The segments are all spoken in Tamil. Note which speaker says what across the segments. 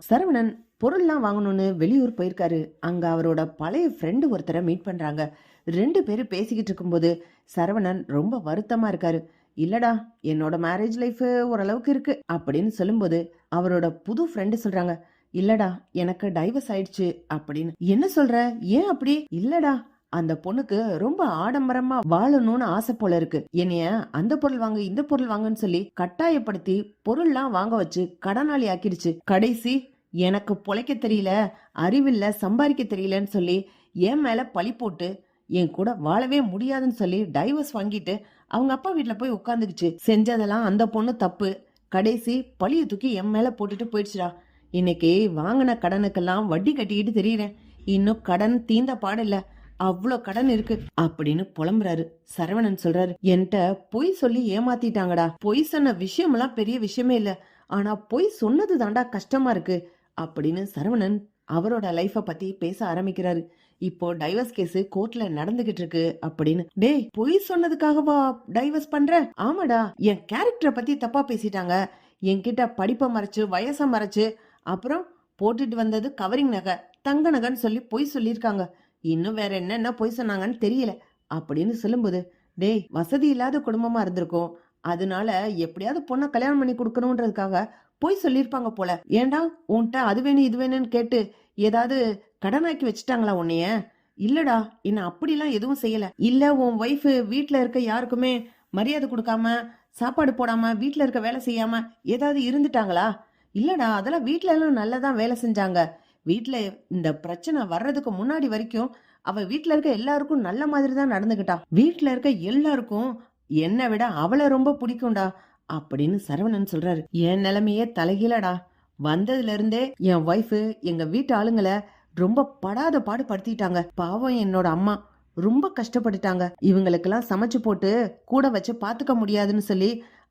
Speaker 1: சரவணன் பொருள்லாம் வாங்கணும்னு வெளியூர் போயிருக்காரு. அங்க அவரோட பழைய ஃப்ரெண்டு ஒருத்தரை மீட் பண்றாங்க. ரெண்டு பேரும் பேசிக்கிட்டு இருக்கும்போது சரவணன் ரொம்ப வருத்தமா இருக்காரு. இல்லடா என்னோட மேரேஜ் லைஃப் ஓரளவுக்கு இருக்கு அப்படின்னு சொல்லும்போது அவரோட புது ஃப்ரெண்டு சொல்றாங்க. இல்லடா எனக்கு டைவர்ஸ் ஆயிடுச்சு அப்படின்னு. என்ன சொல்ற? ஏன் அப்படி? இல்லடா அந்த பொண்ணுக்கு ரொம்ப ஆடம்பரமா வாழணும்னு ஆசை போல இருக்கு. என்னைய அந்த பொருள் வாங்கு இந்த பொருள் வாங்கன்னு சொல்லி கட்டாயப்படுத்தி பொருள்லாம் வாங்க வச்சு கடனாளி ஆக்கிடுச்சு. கடைசி எனக்கு பொழைக்க தெரியல அறிவில்ல சம்பாதிக்க தெரியலன்னு சொல்லி என் மேல பழி போட்டு என் கூட வாழவே முடியாதுன்னு சொல்லி டைவர்ஸ் வாங்கிட்டு அவங்க அப்பா வீட்டில் போய் உட்காந்துக்குச்சு செஞ்சதெல்லாம் அந்த பொண்ணு தப்பு. கடைசி பழிய தூக்கி என் மேல போட்டுட்டு போயிடுச்சுடா. இன்னைக்கு வாங்கின கடனுக்கெல்லாம் வட்டி கட்டிக்கிட்டு தெரியுறேன். இன்னும் கடன் தீந்த பாடில்லை அவ்வளோ கடன் இருக்கு அப்படின்னு புலம்புறாரு. சரவணன் சொல்றாரு என்கிட்ட பொய் சொல்லி ஏமாத்திட்டாங்கடா. பொய் சொன்ன விஷயமெல்லாம் பெரிய விஷயமே இல்லை. ஆனா பொய் சொன்னது தாண்டா கஷ்டமா இருக்கு. அப்படின்னு சரவணன் அவரோட லைஃப பத்தி பேச ஆரம்பிக்கிறாரு. இப்போ டைவர்ஸ் கேஸ் கோர்ட்ல நடந்துகிட்டு இருக்கு அப்படின்னு டேய் பொய் சொன்னதுக்காகவா டைவர்ஸ் பண்ற? ஆமாடா. என் கேரக்டரை பத்தி தப்பா பேசிட்டாங்க. என்கிட்ட படிப்பை மறைச்சு வயசை மறைச்சு அப்புறம் போட்டுட்டு வந்தது கவரிங் நகை தங்க நகைன்னு சொல்லி பொய் சொல்லியிருக்காங்க. இன்னும் வேற என்னென்ன பொய் சொன்னாங்கன்னு தெரியல அப்படின்னு சொல்லும்போது டேய் வசதி இல்லாத குடும்பமா இருந்திருக்கும். அதனால எப்படியாவது பொண்ணை கல்யாணம் பண்ணி கொடுக்கணுன்றதுக்காக பொய் சொல்லியிருப்பாங்க போல. ஏன்டா உன்கிட்ட அது வேணும் இது வேணும்னு கேட்டு ஏதாவது கடனாக்கி வச்சுட்டாங்களா உன்னைய? இல்லடா என்ன அப்படிலாம் எதுவும் செய்யல. இல்ல உன் ஒய்ஃப் வீட்டுல இருக்க யாருக்குமே மரியாதை கொடுக்காம சாப்பாடு போடாம வீட்டுல இருக்க வேலை செய்யாம ஏதாவது இருந்துட்டாங்களா? இல்லடா அதெல்லாம் வீட்டுல எல்லாம் நல்லதான் வேலை செஞ்சாங்க. வீட்டில் இந்த பிரச்சனை வர்றதுக்கு முன்னாடி வரைக்கும் அவ வீட்டில் இருக்க எல்லாருக்கும் நல்ல மாதிரி தான் நடந்துகிட்டா. வீட்டில் இருக்க எல்லாருக்கும் என்னை விட அவளை ரொம்ப பிடிக்கும்டா அப்படின்னு சரவணன் சொல்றாரு. என் நிலைமையே தலைகீழடா. வந்ததுல இருந்தே என் ஒய்ஃபு எங்க வீட்டு ஆளுங்களை ரொம்ப படாத பாடு படுத்திட்டாங்க பாவம் என்னோட அம்மா. ரொம்ப கஷ்டப்பட்டுட்டாங்க. இவங்களுக்கெல்லாம் சமைச்சு போட்டு கூட வச்சு பாத்துக்க முடியாதுன்னு சொல்லி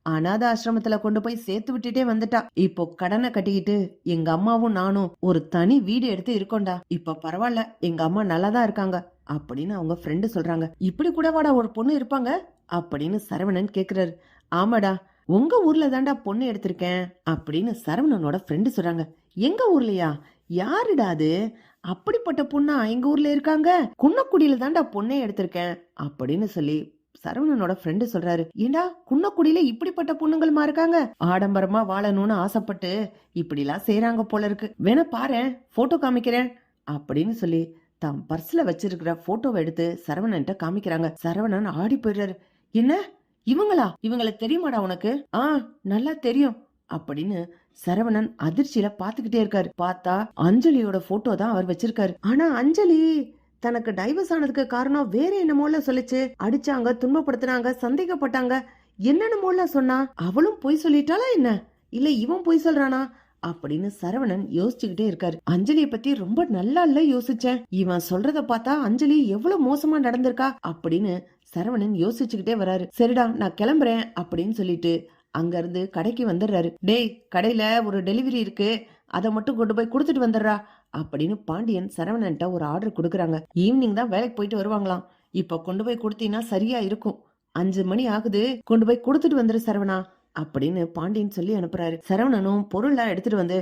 Speaker 1: அனாத ஆசிரமத்துல கொண்டு போய் சேர்த்து விட்டுட்டே வந்துட்டா. இப்போ கடனை கட்டிக்கிட்டு எங்க அம்மாவும் நானும் ஒரு தனி வீடு எடுத்து இருக்கோம்டா. இப்ப பரவாயில்ல எங்க அம்மா நல்லா தான் இருக்காங்க அப்படின்னு அவங்க ஃப்ரெண்டு சொல்றாங்க. இப்படி கூட வாடா ஒரு பொண்ணு இருப்பாங்க அப்படின்னு சரவணன் கேக்குறாரு. ஆமாடா உங்க ஊர்ல தாண்டா பொண்ணு எடுத்திருக்கேன் அப்படின்னு சரவணனோட ஃப்ரெண்டு சொல்றாங்க. எங்க ஊர்லயா? யாருடா அது? அப்படிப்பட்ட பொண்ணா எங்க ஊர்ல இருக்காங்க? குன்னக்குடியில தாண்டா பொண்ணே எடுத்திருக்கேன் அப்படின்னு சொல்லி சரவணனோட ஃப்ரெண்டு சொல்றாரு ஏண்டா குன்னக்குடியில இப்படிப்பட்ட பொண்ணுங்கள்மா இருக்காங்க? ஆடம்பரமா வாழணும்னு ஆசைப்பட்டு இப்படிலாம் செய்யறாங்க போல இருக்கு. வேணா பாரேன் போட்டோ காமிக்கிறேன். அப்படின்னு சொல்லி தம் பர்ஸ்ல வச்சிருக்கிற போட்டோவை எடுத்து சரவணன்ட்ட காமிக்கிறாங்க. சரவணன் ஆடி போயிடுறாரு. என்ன? இவங்களா? இவங்கள தெரியுமாடா உனக்கு? ஆ நல்லா தெரியும். அப்படின்னு சரவணன் அதிர்ச்சியில பாத்துக்கிட்டே இருக்காரு. பார்த்தா அஞ்சலியோட போட்டோ தான் அவர் வச்சிருக்காரு. ஆனா அஞ்சலி தனக்கு டைவர்ஸ் ஆனதுக்கு காரணம் வேற என்னமோல சொல்லிச்சு. அடிச்சாங்க துன்பப்படுத்தினாங்க சந்தேகப்பட்டாங்க. என்னென்னமோல சொன்னா அவளும் பொய் சொல்லிட்டாளா என்ன? இல்ல இவன் பொய் சொல்றானா? அப்படின்னு சரவணன் யோசிச்சுக்கிட்டே இருக்காரு. அஞ்சலிய பத்தி ரொம்ப நல்லா இல்ல யோசிச்சேன். இவன் சொல்றத பார்த்தா அஞ்சலி எவ்வளவு மோசமா நடந்திருக்கா அப்படின்னு சரவணன் யோசிச்சுக்கிட்டே வராரு. சரிடா நான் கிளம்புறேன் அப்படின்னு சொல்லிட்டு அங்க இருந்து கடைக்கு வந்துடுறாரு. டேய் கடையில ஒரு டெலிவரி இருக்கு. அதை மட்டும் கொண்டு போய் கொடுத்துட்டு வந்துடுறா. அப்படின்னு பாண்டியன் சரவணன்ட்ட ஒரு ஆர்டர் கொடுக்குறாங்க. ஈவினிங் தான் வேலைக்கு போயிட்டு வருவாங்களாம். இப்ப கொண்டு போய் கொடுத்தீங்கன்னா சரியா இருக்கும். அஞ்சு மணி ஆகுது கொண்டு போய் கொடுத்துட்டு வந்துரு சரவணா அப்படின்னு பாண்டியன் சொல்லி அனுப்புறாரு. சரவணனும் பொருள்லாம் எடுத்துட்டு வந்து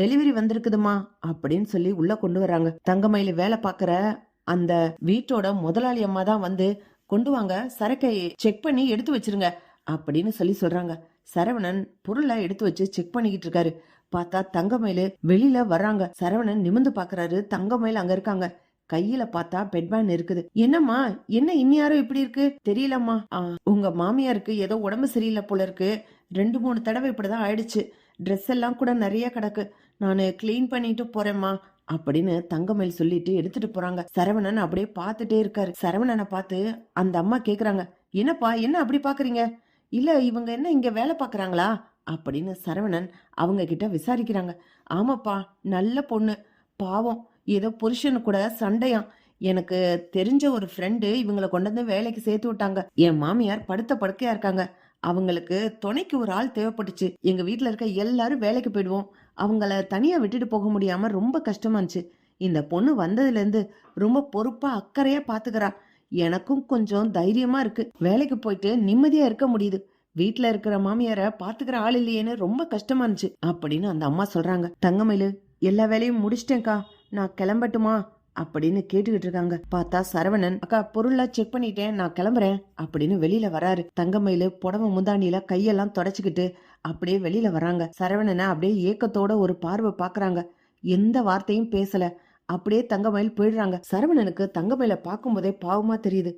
Speaker 1: டெலிவரி வந்திருக்குதுமா அப்படின்னு சொல்லி உள்ள கொண்டு வராங்க தங்கமயில வேலை பார்க்கற அந்த வீட்டோட முதலாளி அம்மா தான் வந்து கொண்டு வாங்க சரக்கை செக் பண்ணி எடுத்து வச்சிருங்க அப்படின்னு சொல்லி சொல்றாங்க. சரவணன் பொருளை எடுத்து வச்சு செக் பண்ணிக்கிட்டு இருக்காரு. பார்த்தா தங்கமயிலு வெளியில வர்றாங்க. சரவணன் நிமிந்து பாக்குறாரு. தங்கமயில் அங்க இருக்காங்க. கையில பார்த்தா பெட்பேன் இருக்குது என்னம்மா? என்ன இனியாரும் இப்படி இருக்கு? தெரியலம்மா. ஆ, உங்க மாமியாருக்கு ஏதோ உடம்பு சரியில்லை போல இருக்கு. ரெண்டு மூணு தடவை இப்படிதான் ஆயிடுச்சு. ட்ரெஸ் எல்லாம் கூட நிறைய கிடக்கு. நான் க்ளீன் பண்ணிட்டு போறேம்மா அப்படின்னு தங்கமயில் சொல்லிட்டு எடுத்துட்டு போறாங்க. சரவணன் அப்படியே பார்த்துட்டே இருக்காரு. சரவணனை பார்த்து அந்த அம்மா கேக்குறாங்க. என்னப்பா என்ன அப்படி பாக்குறீங்க? இல்ல இவங்க என்ன இங்க வேலை பாக்குறாங்களா? அப்படின்னு சரவணன் அவங்க கிட்ட விசாரிக்கிறாங்க. ஆமாப்பா நல்ல பொண்ணு. பாவம் ஏதோ புருஷனு கூட சண்டையாம். எனக்கு தெரிஞ்ச ஒரு ஃப்ரெண்டு இவங்களை கொண்டு வந்து வேலைக்கு சேர்த்து விட்டாங்க. என் மாமியார் படுத்த படுக்கையா இருக்காங்க. அவங்களுக்கு துணைக்கு ஒரு ஆள் தேவைப்பட்டுச்சு. எங்க வீட்டில் இருக்க எல்லாரும் வேலைக்கு போயிடுவோம். அவங்கள தனியா விட்டுட்டு போக முடியாம ரொம்ப கஷ்டமா இருந்துச்சு. இந்த பொண்ணு வந்ததுலேருந்து ரொம்ப பொறுப்பா அக்கறையா பாத்துக்கிறா. எனக்கும் கொஞ்சம் தைரியமா இருக்கு. வேலைக்கு போயிட்டு நிம்மதியா இருக்க முடியுது. வீட்டில் இருக்கிற மாமியாரை பாத்துக்கிற ஆள் இல்லையேன்னு ரொம்ப கஷ்டமா இருந்துச்சு. அப்படின்னு அந்த அம்மா சொல்றாங்க. தங்கமயிலு எல்லா வேலையும் முடிச்சிட்டேன்க்கா. நான் கிளம்பட்டுமா? அப்படின்னு கேட்டுக்கிட்டு இருக்காங்க. பார்த்தா சரவணன் அக்கா பொருள்லாம் செக் பண்ணிட்டேன். நான் கிளம்புறேன். அப்படின்னு வெளியில வராரு. தங்கமயிலு புடவை முந்தாண்டியில கையெல்லாம் தொடச்சிக்கிட்டு அப்படியே வெளியில வராங்க சரவணனை அப்படியே ஏக்கத்தோட ஒரு பார்வை பாக்குறாங்க. எந்த வார்த்தையும் பேசல. அப்படியே தங்கமயில் போயிடுறாங்க. சரவணனுக்கு தங்கமயில பார்க்கும்போதே பாவமா தெரியுது.